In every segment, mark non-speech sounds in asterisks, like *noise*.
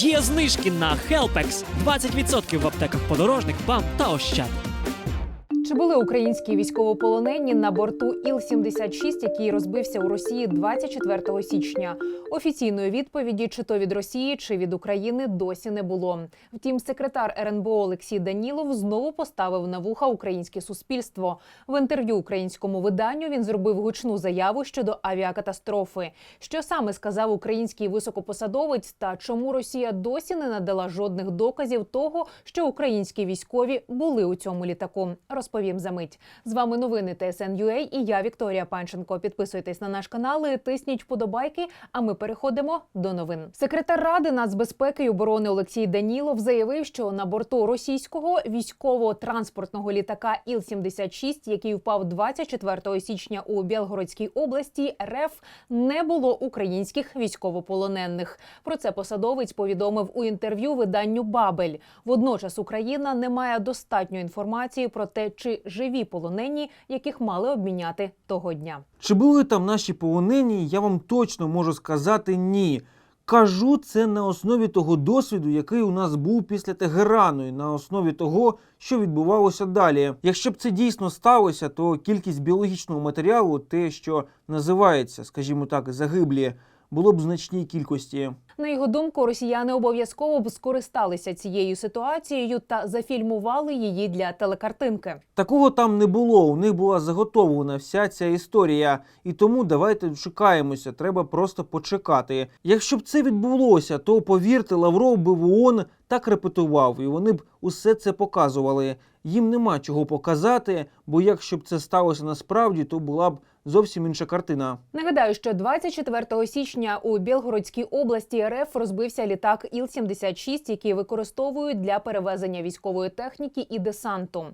Є знижки на Helpex 20% в аптеках подорожник, БАМ та Ощад. Чи були українські військовополонені на борту Іл-76, який розбився у Росії 24 січня? Офіційної відповіді, чи то від Росії, чи від України, досі не було. Втім, секретар РНБО Олексій Данілов знову поставив на вуха українське суспільство. В інтерв'ю українському виданню він зробив гучну заяву щодо авіакатастрофи. Що саме сказав український високопосадовець, та чому Росія досі не надала жодних доказів того, що українські військові були у цьому літаку? Розповім за мить. З вами новини ТСН.UA і я Вікторія Панченко. Підписуйтесь на наш канал і тисніть вподобайки. А ми переходимо до новин. Секретар ради нацбезпеки і оборони Олексій Данілов заявив, що на борту російського військово-транспортного літака Іл-76, який впав 24 січня у Білгородській області, РФ не було українських військовополонених. Про це посадовець повідомив у інтерв'ю виданню Бабель. Водночас Україна не має достатньо інформації про те, чи живі полонені, яких мали обміняти того дня. Чи були там наші полонені, я вам точно можу сказати ні. Кажу це на основі того досвіду, який у нас був після Тегерану, і на основі того, що відбувалося далі. Якщо б це дійсно сталося, то кількість біологічного матеріалу, те, що називається, скажімо так, загиблі, було б в значній кількості. На його думку, росіяни обов'язково б скористалися цією ситуацією та зафільмували її для телекартинки. Такого там не було. У них була заготовлена вся ця історія. І тому давайте чекаємося. Треба просто почекати. Якщо б це відбулося, то повірте, Лавров би в ООН так репетував, і вони б усе це показували. Їм нема чого показати, бо якщо б це сталося насправді, то була б зовсім інша картина. Нагадаю, що 24 січня у Білгородській області РФ розбився літак Іл-76, який використовують для перевезення військової техніки і десанту.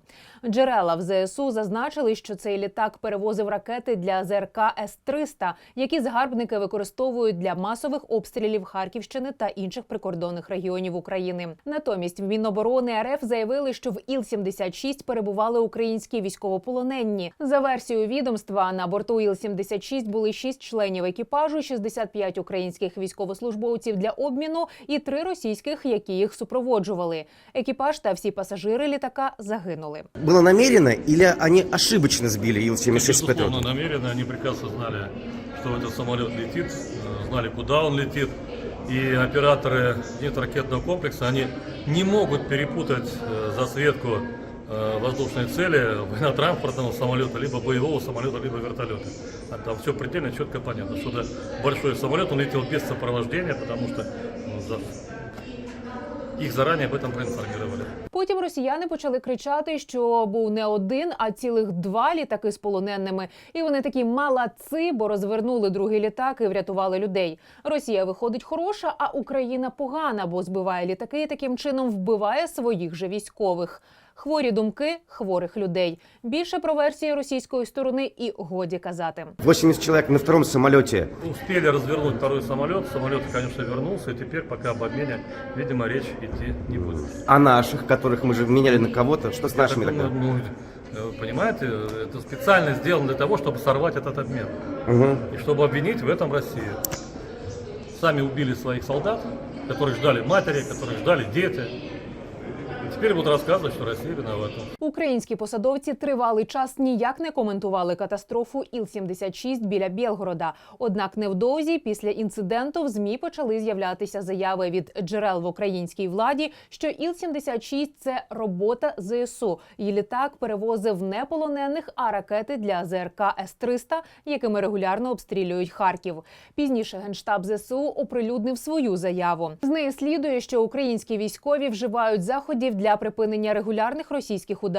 Джерела в ЗСУ зазначили, що цей літак перевозив ракети для ЗРК С-300, які загарбники використовують для масових обстрілів Харківщини та інших прикордонних регіонів України. Натомість в Міноборони РФ заявили, що в Іл-76 перебували українські військовополонені. За версією відомства на борту Іл-76 були 6 членів екіпажу, 65 українських військовослужбовців для обміну і 3 російських, які їх супроводжували. Екіпаж та всі пасажири літака загинули. Было намеренно или они ошибочно сбили Ил-76 Безусловно, Патриот? намеренно. Они прекрасно знали, что этот самолет летит, э, знали, куда он летит. И операторы ракетного комплекса, они не могут перепутать э, засветку э, воздушной цели *laughs* военно-транспортного самолета, либо боевого самолета, либо вертолета. А Там все предельно четко понятно, что это большой самолет, он летел без сопровождения, потому что ну, за- их заранее об этом проинформировали. Потім росіяни почали кричати, що був не один, а цілих два літаки з полоненими. І вони такі молодці, бо розвернули другий літак і врятували людей. Росія виходить хороша, а Україна погана, бо збиває літаки і таким чином вбиває своїх же військових. Хворі думки хворих людей. Більше про версії російської сторони і годі казати. 80 человек на втором самолете. Успели развернуть второй самолет. Самолет, конечно, вернулся, и теперь пока об обмене, видимо, речь идти не будет. А наших, которых мы же меняли на кого-то, что с нашими так тогда? ну, э, понимаете, это специально сделано для того, чтобы сорвать этот обмен. Мгм. И чтобы обвинить в этом Россию. Сами убили своих солдат, которые ждали матери, которые ждали дети. И теперь будут рассказывать, что Россия виновата. Українські посадовці тривалий час ніяк не коментували катастрофу Іл-76 біля Білгорода. Однак невдовзі після інциденту в змі почали з'являтися заяви від джерел в українській владі, що Іл-76 – це робота ЗСУ. Її літак перевозив не полонених, а ракети для ЗРК С-300, якими регулярно обстрілюють Харків. Пізніше генштаб ЗСУ оприлюднив свою заяву. З неї слідує, що українські військові вживають заходів для припинення регулярних російських ударів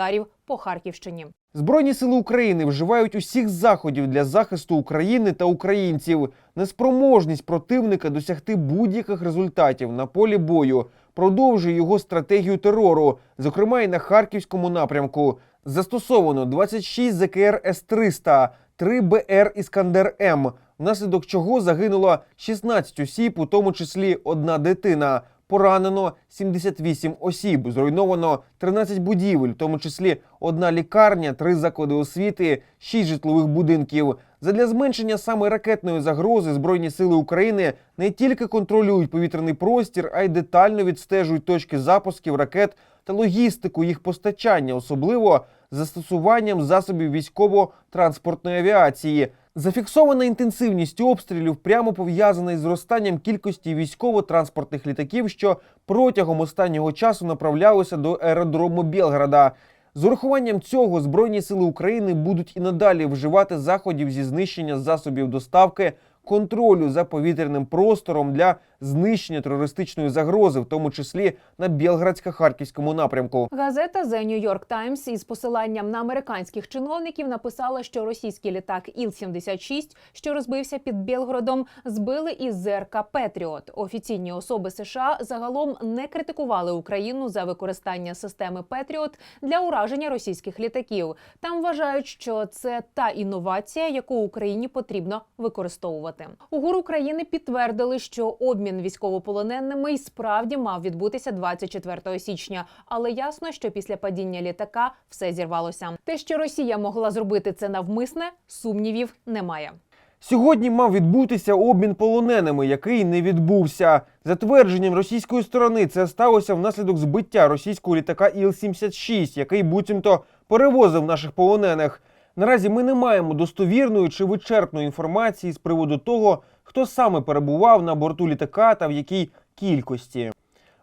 по Харківщині. Збройні сили України вживають усіх заходів для захисту України та українців. Неспроможність противника досягти будь-яких результатів на полі бою продовжує його стратегію терору, зокрема і на харківському напрямку. Застосовано 26 ЗКР С-300, 3 БР Іскандер М, внаслідок чого загинуло 16 осіб, у тому числі одна дитина. Поранено 78 осіб, зруйновано 13 будівель, в тому числі одна лікарня, три заклади освіти, 6 житлових будинків. Задля зменшення саме ракетної загрози Збройні сили України не тільки контролюють повітряний простір, а й детально відстежують точки запусків ракет та логістику їх постачання, особливо застосуванням засобів військово-транспортної авіації. Зафіксована інтенсивність обстрілів прямо пов'язана із зростанням кількості військово-транспортних літаків, що протягом останнього часу направлялися до аеродрому Білграда. З урахуванням цього Збройні сили України будуть і надалі вживати заходів зі знищення засобів доставки, контролю за повітряним простором для знищення терористичної загрози, в тому числі на Білградсько-Харківському напрямку. Газета The New York Times із посиланням на американських чиновників написала, що російський літак Іл-76, що розбився під Білгородом, збили із ЗРК Петріот. Офіційні особи США загалом не критикували Україну за використання системи Петріот для ураження російських літаків. Там вважають, що це та інновація, яку Україні потрібно використовувати. У ГУР України підтвердили, що обмін військовополоненими й справді мав відбутися 24 січня, але ясно, що після падіння літака все зірвалося. Те, що Росія могла зробити це навмисне, сумнівів немає. Сьогодні мав відбутися обмін полоненими, який не відбувся. За твердженням російської сторони, це сталося внаслідок збиття російського літака Іл-76, який буцімто перевозив наших полонених. Наразі ми не маємо достовірної чи вичерпної інформації з приводу того, хто саме перебував на борту літака та в якій кількості.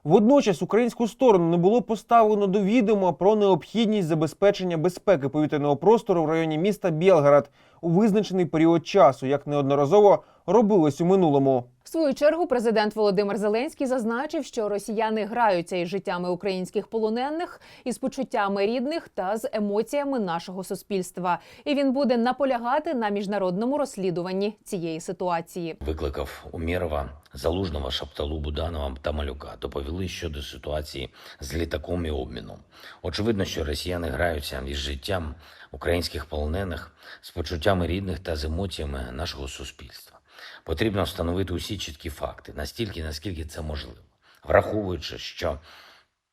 Водночас українську сторону не було поставлено до відома про необхідність забезпечення безпеки повітряного простору в районі міста Білград у визначений період часу, як неодноразово робилось у минулому. Свою чергу президент Володимир Зеленський зазначив, що росіяни граються із життями українських полонених, із почуттями рідних та з емоціями нашого суспільства. І він буде наполягати на міжнародному розслідуванні цієї ситуації. Викликав Умєрова, Залужного, Шапталу, Буданова та Малюка. Доповіли щодо ситуації з літаком і обміном. Очевидно, що росіяни граються із життям українських полонених, з почуттями рідних та з емоціями нашого суспільства. Потрібно встановити усі чіткі факти, настільки, наскільки це можливо, враховуючи, що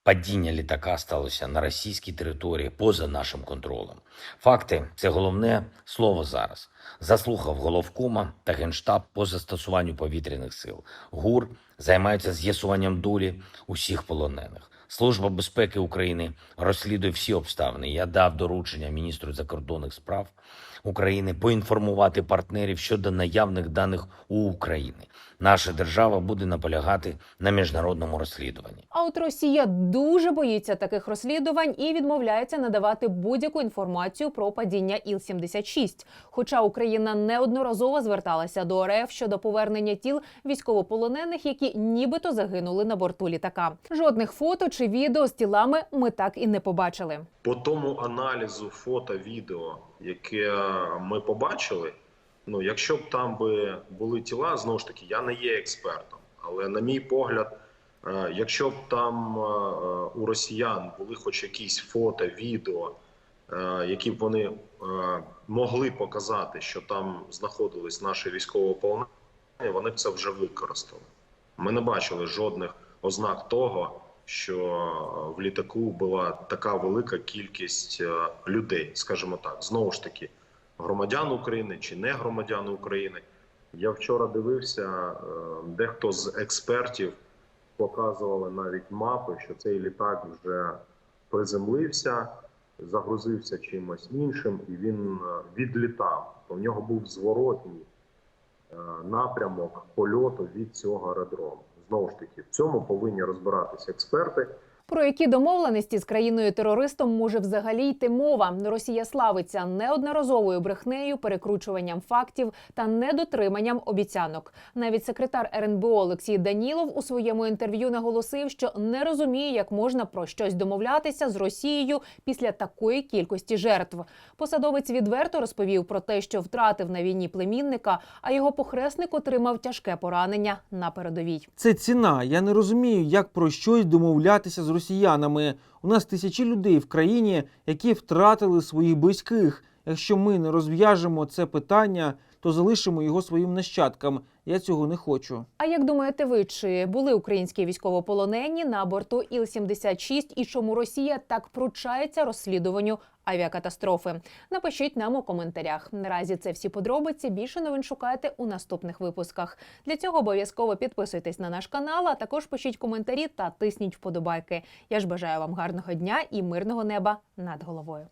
падіння літака сталося на російській території поза нашим контролем. Факти це головне слово зараз. Заслухав головкома та генштаб по застосуванню повітряних сил. ГУР займається з'ясуванням долі усіх полонених. Служба безпеки України розслідує всі обставини. Я дав доручення міністру закордонних справ України поінформувати партнерів щодо наявних даних у України. Наша держава буде наполягати на міжнародному розслідуванні. А от Росія дуже боїться таких розслідувань і відмовляється надавати будь-яку інформацію про падіння Іл-76. Хоча Україна неодноразово зверталася до РФ щодо повернення тіл військовополонених, які нібито загинули на борту літака. Жодних фото чи відео з тілами ми так і не побачили. По тому аналізу фото, відео, яке ми побачили, ну якщо б там би були тіла, знову ж таки, я не є експертом, але на мій погляд, е, якщо б там е, у росіян були хоч якісь фото, відео, е, які б вони е, могли показати, що там знаходились наші військовополонені, вони б це вже використали. Ми не бачили жодних ознак того, що в літаку була така велика кількість е, людей, скажімо так, знову ж таки, громадян України чи не громадян України. Я вчора дивився, е, дехто з експертів показували навіть мапи, що цей літак вже приземлився, загрузився чимось іншим, і він е, відлітав. В нього був зворотній е, напрямок польоту від цього аеродрому. Знову ж таки, в цьому повинні розбиратися експерти. Про які домовленості з країною терористом може взагалі йти мова? Росія славиться неодноразовою брехнею, перекручуванням фактів та недотриманням обіцянок. Навіть секретар РНБО Олексій Данілов у своєму інтерв'ю наголосив, що не розуміє, як можна про щось домовлятися з Росією після такої кількості жертв. Посадовець відверто розповів про те, що втратив на війні племінника, а його похресник отримав тяжке поранення на передовій. Це ціна. Я не розумію, як про щось домовлятися з росіянами. У нас тисячі людей в країні, які втратили своїх близьких. Якщо ми не розв'яжемо це питання, то залишимо його своїм нащадкам. Я цього не хочу. А як думаєте ви, чи були українські військовополонені на борту Іл-76 і чому Росія так пручається розслідуванню авіакатастрофи? Напишіть нам у коментарях. Наразі це всі подробиці. Більше новин шукайте у наступних випусках. Для цього обов'язково підписуйтесь на наш канал, а також пишіть коментарі та тисніть вподобайки. Я ж бажаю вам гарного дня і мирного неба над головою.